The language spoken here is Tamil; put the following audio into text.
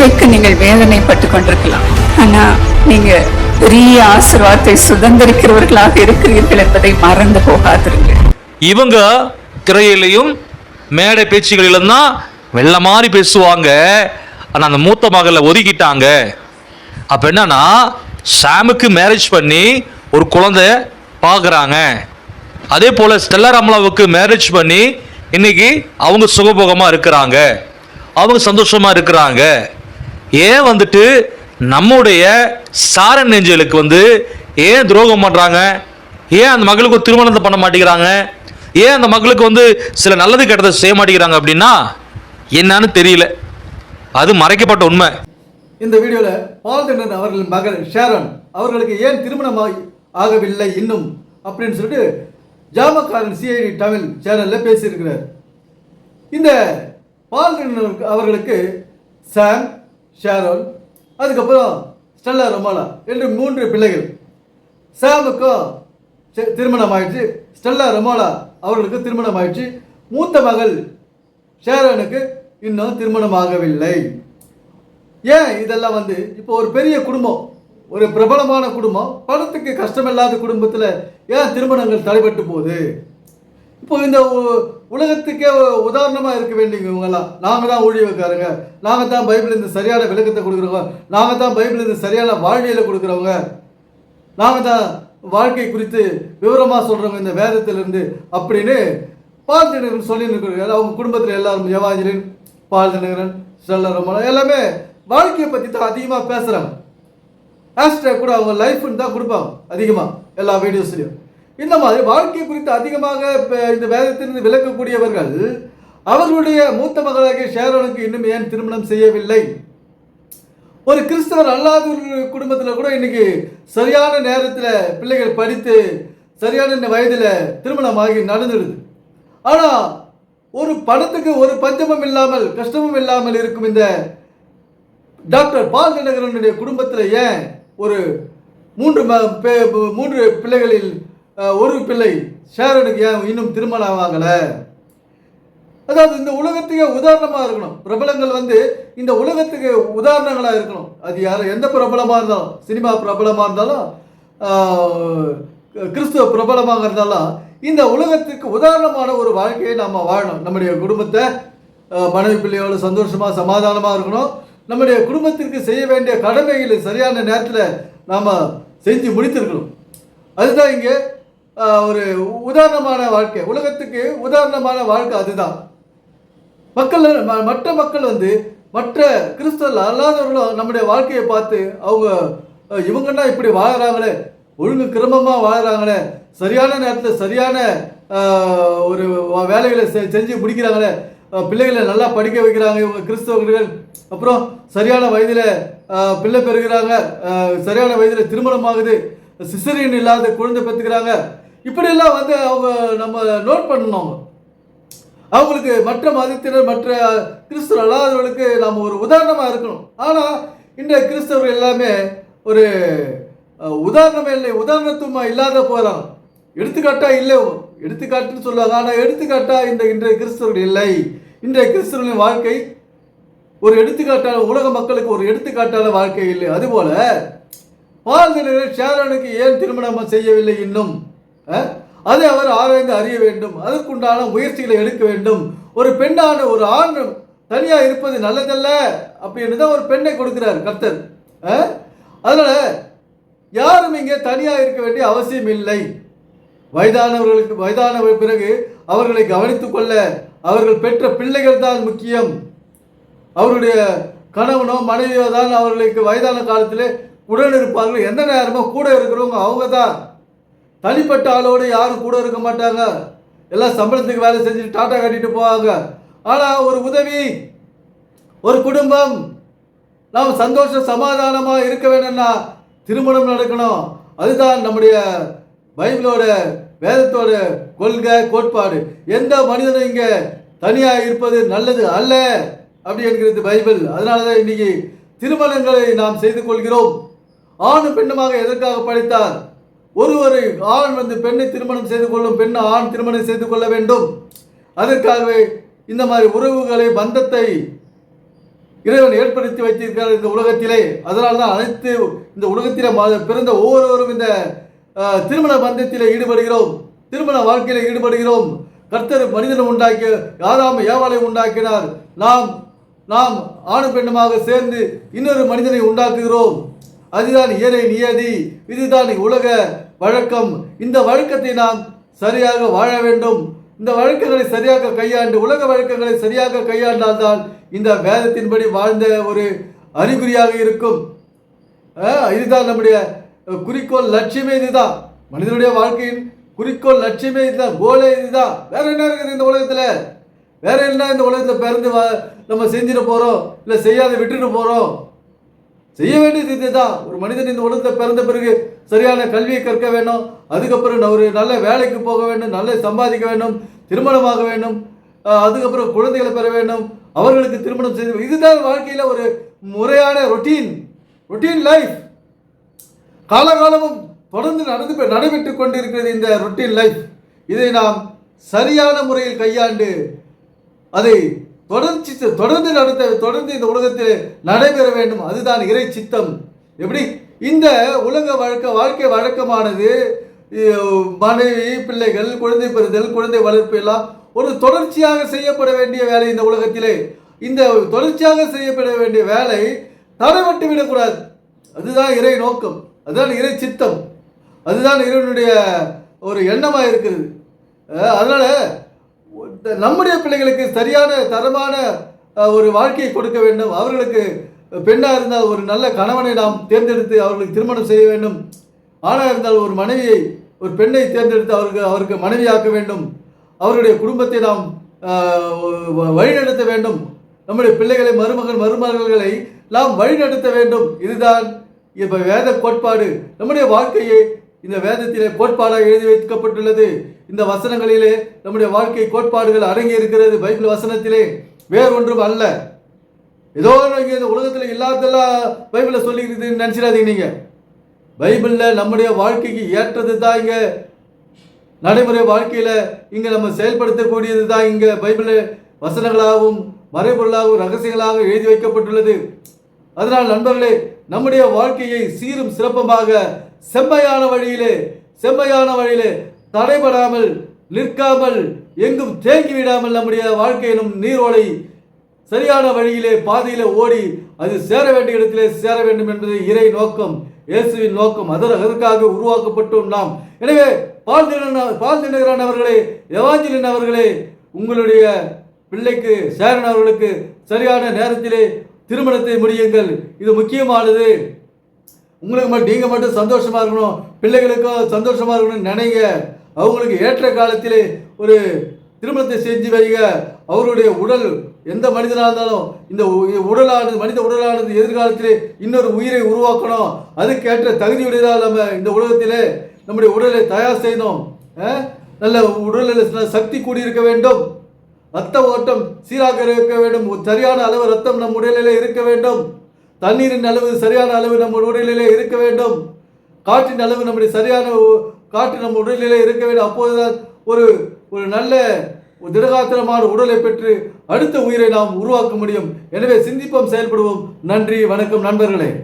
இன்றைக்கு நீங்கள் வேதனைப்பட்டு கொண்டிருக்கலாம். ஆனா நீங்க பெரிய ஆசிர்வாதத்தை சுதந்திரிக்கிறவர்களாக இருக்கிறீர்கள் என்பதை மறந்து போகாதிருங்க இவங்க திரையிலையும் மேடை பேச்சுகளிலும் தான் வெள்ள மாதிரி பேசுவாங்க. ஆனால் அந்த மூத்த மகளை ஒதுக்கிட்டாங்க. அப்போ என்னன்னா சாமுக்கு மேரேஜ் பண்ணி ஒரு குழந்தை பார்க்குறாங்க அதே போல் ஸ்டெல்லா ரமலாவுக்கு மேரேஜ் பண்ணி இன்னைக்கு அவங்க சுகபோகமாக இருக்கிறாங்க. அவங்க சந்தோஷமாக இருக்கிறாங்க. ஏன் வந்துட்டு நம்முடைய சாரன் நெஞ்சலுக்கு வந்து ஏன் துரோகம் பண்ணுறாங்க ஏன் அந்த மகளுக்கு ஒரு திருமணத்தை பண்ண மாட்டேங்கிறாங்க? ஏன் அந்த மகளுக்கு வந்து சில நல்லது கெட்டதை செய்ய மாட்டேங்கிறாங்க அப்படின்னா என்னன்னு தெரியல. அது மறைக்கப்பட்ட உண்மை. இந்த வீடியோவில் பால்தண்ணன் அவர்களின் மகன் ஷேரன் அவர்களுக்கு ஏன் திருமணம் ஆகி- ஆகவில்லை இன்னும் அப்படின்னு சொல்லிட்டு ஜாமக்காரன் சிஐடி தமிழ் சேனலில் பேசியிருக்கிறார். இந்த பால்தண்ணன் அவர்களுக்கு சாம் ஷேரோன் அதுக்கப்புறம் ஸ்டெல்லா ரொமாலா என்று மூன்று பிள்ளைகள். சாமுக்கும் திருமணம் ஆயிடுச்சு ஸ்டெல்லா ரொமாலா அவர்களுக்கு திருமணம் ஆயிடுச்சு மூத்த மகள் ஷேரோனுக்கு இன்னும் திருமணம் ஆகவில்லை ஏன் இதெல்லாம் வந்து இப்போ ஒரு பெரிய குடும்பம் ஒரு பிரபலமான குடும்பம் பணத்துக்கு கஷ்டமில்லாத குடும்பத்தில் ஏன் திருமணங்கள் தடைபட்டு போகுது? இப்போ இந்த உ- உலகத்துக்கே உதாரணமாக இருக்க வேண்டியவங்கெல்லாம் நாங்கள் தான் ஊழியக்காரங்க. நாங்கள் தான் பைபிள் இந்த சரியான விளக்கத்தை கொடுக்குறவங்க. நாங்கள் தான் பைபிள் இந்த சரியான வாழ்வியலை கொடுக்குறவங்க. நாங்கள் தான் வாழ்க்கை குறித்து விவரமாக சொல்கிறவங்க இந்த வேதத்திலிருந்து அப்படின்னு பால் தினகரன் சொல்லி இருக்கிறாங்க அவங்க குடும்பத்தில் எல்லாரும் யவாஜிலின் பால் தினகரன் செல்லரமலம் எல்லாமே வாழ்க்கையை பற்றி தான் அதிகமாக பேசுகிறாங்க ஹேஷ்டேக் கூட அவங்க லைஃப்னு தான் கொடுப்பாங்க அதிகமாக எல்லா வீடியோஸ்லையும் இந்த மாதிரி வாழ்க்கை குறித்து அதிகமாக இந்த வேதத்திலிருந்து விளக்கக்கூடியவர்கள் அவர்களுடைய மூத்த மகளாகிய ஷேரோனுக்கு இன்னும் ஏன் திருமணம் செய்யவில்லை? ஒரு கிறிஸ்தவர் அல்லாத ஒரு குடும்பத்தில் கூட இன்னைக்கு சரியான நேரத்தில் பிள்ளைகள் படித்து சரியான வயதில் திருமணமாகி நடந்துடுது. ஆனால் ஒரு பணத்துக்கு ஒரு பஞ்சமும் இல்லாமல் கஷ்டமும் இல்லாமல் இருக்கும் இந்த டாக்டர் பால் தினகரனுடைய குடும்பத்தில் ஏன் ஒரு மூன்று மூன்று பிள்ளைகளில் ஒரு பிள்ளை ஷேரனுக்கு ஏன் இன்னும் திருமணம் ஆகலை அதாவது இந்த உலகத்துக்கே உதாரணமாக இருக்கணும். பிரபலங்கள் வந்து இந்த உலகத்துக்கு உதாரணங்களாக இருக்கணும். அது யார்? எந்த பிரபலமாக இருந்தாலும் சினிமா பிரபலமாக இருந்தாலும் கிறிஸ்துவ பிரபலமாக இருந்தாலும் இந்த உலகத்துக்கு உதாரணமான ஒரு வாழ்க்கையை நம்ம வாழணும். நம்முடைய குடும்பத்தை மனைவி பிள்ளையோட சந்தோஷமாக சமாதானமாக இருக்கணும். நம்முடைய குடும்பத்திற்கு செய்ய வேண்டிய கடமைகளை சரியான நேரத்தில் நாம் செஞ்சு முடித்திருக்கணும். அதுதான் இங்கே ஒரு உதாரணமான வாழ்க்கை. உலகத்துக்கு உதாரணமான வாழ்க்கை அதுதான். மக்கள் மற்ற மக்கள் வந்து மற்ற கிறிஸ்தவர்கள் அல்லாதவர்களும் நம்முடைய வாழ்க்கையை பார்த்து அவங்க இவங்கன்னா இப்படி வாழறாங்களே ஒழுங்கு கிரமமாக வாழறாங்களே சரியான நேரத்தில் சரியான ஒரு வேலைகளை செ- செஞ்சு முடிக்கிறாங்களே பிள்ளைகளை நல்லா படிக்க வைக்கிறாங்க இவங்க கிறிஸ்தவர்கள். அப்புறம் சரியான வயதில் பிள்ளை பெறுகிறாங்க சரியான வயதில் திருமணம் ஆகுது சிசரியன் இல்லாத குழந்தை பெற்றுக்கிறாங்க. இப்படியெல்லாம் வந்து அவங்க நம்ம நோட் பண்ணணும் அவங்களுக்கு மற்ற மதத்தினர் மற்ற கிறிஸ்தவர் அல்லாதவர்களுக்கு நாம் ஒரு உதாரணமாக இருக்கணும். ஆனால் இன்றைய கிறிஸ்தவர்கள் எல்லாமே ஒரு உதாரணமே இல்லை உதாரணத்துவமா இல்லாத போகிறாங்க எடுத்துக்காட்டா இல்லை எடுத்துக்காட்டுன்னு சொல்லுவாங்க. ஆனால் எடுத்துக்காட்டா இந்த இன்றைய கிறிஸ்தவர்கள் இல்லை. இன்றைய கிறிஸ்தவர்களின் வாழ்க்கை ஒரு எடுத்துக்காட்டான உலக மக்களுக்கு ஒரு எடுத்துக்காட்டான வாழ்க்கை இல்லை. அதுபோல பால் ஷேரனுக்கு ஏன் திருமணம் செய்யவில்லை இன்னும்? அதை அவர் ஆராய்ந்து அறிய வேண்டும். அதற்குண்டான முயற்சிகளை எடுக்க வேண்டும். ஒரு பெண்ணான ஒரு ஆண் தனியாக இருப்பது நல்லதல்ல அப்படின்னு தான் ஒரு பெண்ணை கொடுக்கிறார் கர்த்தர். அதனால் அதனால யாரும் இங்கே தனியாக இருக்க வேண்டிய அவசியம் இல்லை. வயதானவர்களுக்கு வயதான பிறகு அவர்களை கவனித்துக் கொள்ள அவர்கள் பெற்ற பிள்ளைகள் தான் முக்கியம். அவருடைய கணவனோ மனைவியோ தான் அவர்களுக்கு வயதான காலத்தில் உடன் இருப்பார்கள் எந்த நேரமோ கூட இருக்கிறவங்க அவங்க தான் தனிப்பட்ட ஆளோடு யாரும் கூட இருக்க மாட்டாங்க. எல்லாம் சம்பளத்துக்கு வேலை செஞ்சுட்டு டாட்டா கட்டிட்டு போவாங்க. ஆனால் ஒரு உதவி ஒரு குடும்பம் நாம் சந்தோஷ சமாதானமாக இருக்க வேணும்னா திருமணம் நடக்கணும். அதுதான் நம்முடைய பைபிளோட வேதத்தோட கொள்கை கோட்பாடு. எந்த மனிதனும் இங்கே தனியாக இருப்பது நல்லது அல்ல அப்படி என்கிறது பைபிள். அதனால தான் இன்னைக்கு திருமணங்களை நாம் செய்து கொள்கிறோம். ஆணும் பெண்ணுமாக எதற்காக படித்தார்? ஒரு ஒரு ஆண் வந்து பெண்ணை திருமணம் செய்து கொள்ளும் பெண் ஆண் திருமணம் செய்து கொள்ள வேண்டும். அதற்காகவே இந்த மாதிரி உறவுகளை பந்தத்தை இறைவன் ஏற்படுத்தி வைத்திருக்கிறார் இந்த உலகத்திலே. அதனால தான் அனைத்து இந்த உலகத்திலே பிறந்த ஒவ்வொருவரும் இந்த திருமண பந்தத்திலே ஈடுபடுகிறோம். திருமண வாழ்க்கையில் ஈடுபடுகிறோம். கர்த்தர் மனிதனை உண்டாக்கி யாராம் ஏவாளை உண்டாக்கினார். நாம் நாம் ஆணும் பெண்ணுமாக சேர்ந்து இன்னொரு மனிதனை உண்டாக்குகிறோம். அதுதான் இயற்கை நியதி. இதுதான் உலக வழக்கம். இந்த வழக்கத்தை நாம் சரியாக வாழ வேண்டும். இந்த வழக்கங்களை சரியாக கையாண்டு உலக வழக்கங்களை சரியாக கையாண்டால்தான் இந்த வேதத்தின்படி வாழ்ந்த ஒரு அறிகுறியாக இருக்கும். இதுதான் நம்முடைய குறிக்கோள் லட்சியமே இதுதான். மனிதனுடைய வாழ்க்கையின் குறிக்கோள் லட்சியமே இதுதான். கோலே இதுதான். வேற என்ன இருக்குது இந்த உலகத்தில்? வேற என்ன இந்த உலகத்தில் பிறந்து நம்ம செஞ்சுட்டு போறோம்? இல்லை செய்யாத விட்டுட்டு போறோம்? செய்ய வேண்டியது இதுதான் ஒரு மனிதன் இந்த உலகத்தில் பிறந்த பிறகு சரியான கல்வியை கற்க வேண்டும். அதுக்கப்புறம் ஒரு நல்ல வேலைக்கு போக வேண்டும் நல்ல சம்பாதிக்க வேண்டும் திருமணமாக வேண்டும் அதுக்கப்புறம் குழந்தைகளை பெற வேண்டும் அவர்களுக்கு திருமணம் செய்து இதுதான் வாழ்க்கையில் ஒரு முறையான ரொட்டீன் ரொட்டீன் லைஃப் காலகாலமும் தொடர்ந்து நடந்து நடைபெற்று கொண்டிருக்கிறது இந்த ரொட்டீன் லைஃப் இதை நாம் சரியான முறையில் கையாண்டு அதை தொடர்ச்சி தொடர்ந்து நடத்த தொடர்ந்து இந்த உலகத்தில் நடைபெற வேண்டும். அதுதான் இறை சித்தம். எப்படி? இந்த உலக வழக்க வாழ்க்கை வழக்கமானது மனைவி பிள்ளைகள் குழந்தை பெறுதல் குழந்தை வளர்ப்பு எல்லாம் ஒரு தொடர்ச்சியாக செய்யப்பட வேண்டிய வேலை இந்த உலகத்திலே. இந்த தொடர்ச்சியாக செய்யப்பட வேண்டிய வேலை தடைபட்டு விடக்கூடாது. அதுதான் இறை நோக்கம். அதுதான் இறை சித்தம். அதுதான் இறைவனுடைய ஒரு எண்ணமாக இருக்கிறது. அதனால நம்முடைய பிள்ளைகளுக்கு சரியான தரமான ஒரு வாழ்க்கையை கொடுக்க வேண்டும். அவர்களுக்கு பெண்ணாக இருந்தால் ஒரு நல்ல கணவனை நாம் தேர்ந்தெடுத்து அவர்களுக்கு திருமணம் செய்ய வேண்டும். ஆணாக இருந்தால் ஒரு மனைவியை ஒரு பெண்ணை தேர்ந்தெடுத்து அவருக்கு அவருக்கு மனைவியாக்க வேண்டும். அவருடைய குடும்பத்தை நாம் வ- வழிநடத்த வேண்டும். நம்முடைய பிள்ளைகளை மருமகன் மருமகள்களை நாம் வழிநடத்த வேண்டும். இதுதான் இப்போ வேத கோட்பாடு. நம்முடைய வாழ்க்கையை இந்த வேதத்திலே கோட்பாடாக எழுதி வைக்கப்பட்டுள்ளது. இந்த வசனங்களிலே நம்முடைய வாழ்க்கை கோட்பாடுகள் அடங்கி இருக்கிறது. பைபிள் வசனத்திலே வேறொன்றும் அல்ல. ஏதோ இந்த உலகத்தில் இல்லாததெல்லாம் பைபிளில் சொல்லிக்கிறதுன்னு நினச்சிடாதீங்க நீங்க. பைபிளில் நம்முடைய வாழ்க்கைக்கு ஏற்றது தான் இங்க. நடைமுறை வாழ்க்கையில இங்க நம்ம செயல்படுத்தக்கூடியது தான் இங்க பைபிள் வசனங்களாகவும் மறைபொருளாகவும் ரகசியங்களாகவும் எழுதி வைக்கப்பட்டுள்ளது. அதனால் நண்பர்களே நம்முடைய வாழ்க்கையை சீரும் சிறப்பமாக செம்மையான வழியிலே செம்மையான வழியிலே தடைபடாமல் நிற்காமல் எங்கும் தேங்கி விடாமல் நம்முடைய வாழ்க்கையினும் நீரோடை சரியான வழியிலே பாதையிலே ஓடி அது சேர வேண்டிய இடத்திலே சேர வேண்டும் என்பது இறை நோக்கம் இயேசுவின் நோக்கம். அதர் அதற்காக உருவாக்கப்பட்டோம் நாம். எனவே பால் தின பால் தினகரன் அவர்களே எவாஞ்சலின் அவர்களே உங்களுடைய பிள்ளைக்கு சேரன் அவர்களுக்கு சரியான நேரத்திலே திருமணத்தை முடியுங்கள். இது முக்கியமானது. உங்களுக்கு மட்டும் நீங்கள் மட்டும் சந்தோஷமாக இருக்கணும் பிள்ளைகளுக்கும் சந்தோஷமாக இருக்கணும்னு நினைங்க. அவங்களுக்கு ஏற்ற காலத்தில் ஒரு திருமணத்தை செஞ்சு வைங்க. அவருடைய உடல் எந்த மனிதனாக இருந்தாலும் இந்த உடலானது மனித உடலானது எதிர்காலத்தில் இன்னொரு உயிரை உருவாக்கணும். அதுக்கேற்ற தகுதியுடையதால் நம்ம இந்த உலகத்திலே நம்முடைய உடலை தயார் செய்யணும். நல்ல உடலில் சக்தி கூடியிருக்க வேண்டும். ரத்த ஓட்டம் சீராக இருக்க வேண்டும். சரியான அளவு ரத்தம் நம் உடலில் இருக்க வேண்டும். தண்ணீரின் அளவு சரியான அளவு நம்ம உடலிலே இருக்க வேண்டும். காற்றின் அளவு நம்முடைய சரியான உ- காற்று நம்ம உடலிலே இருக்க வேண்டும். அப்போதுதான் ஒரு ஒரு நல்ல ஒரு திடகாத்திரமான உடலை பெற்று அடுத்த உயிரை நாம் உருவாக்க முடியும். எனவே சிந்திப்போம் செயல்படுவோம். நன்றி வணக்கம் நண்பர்களே.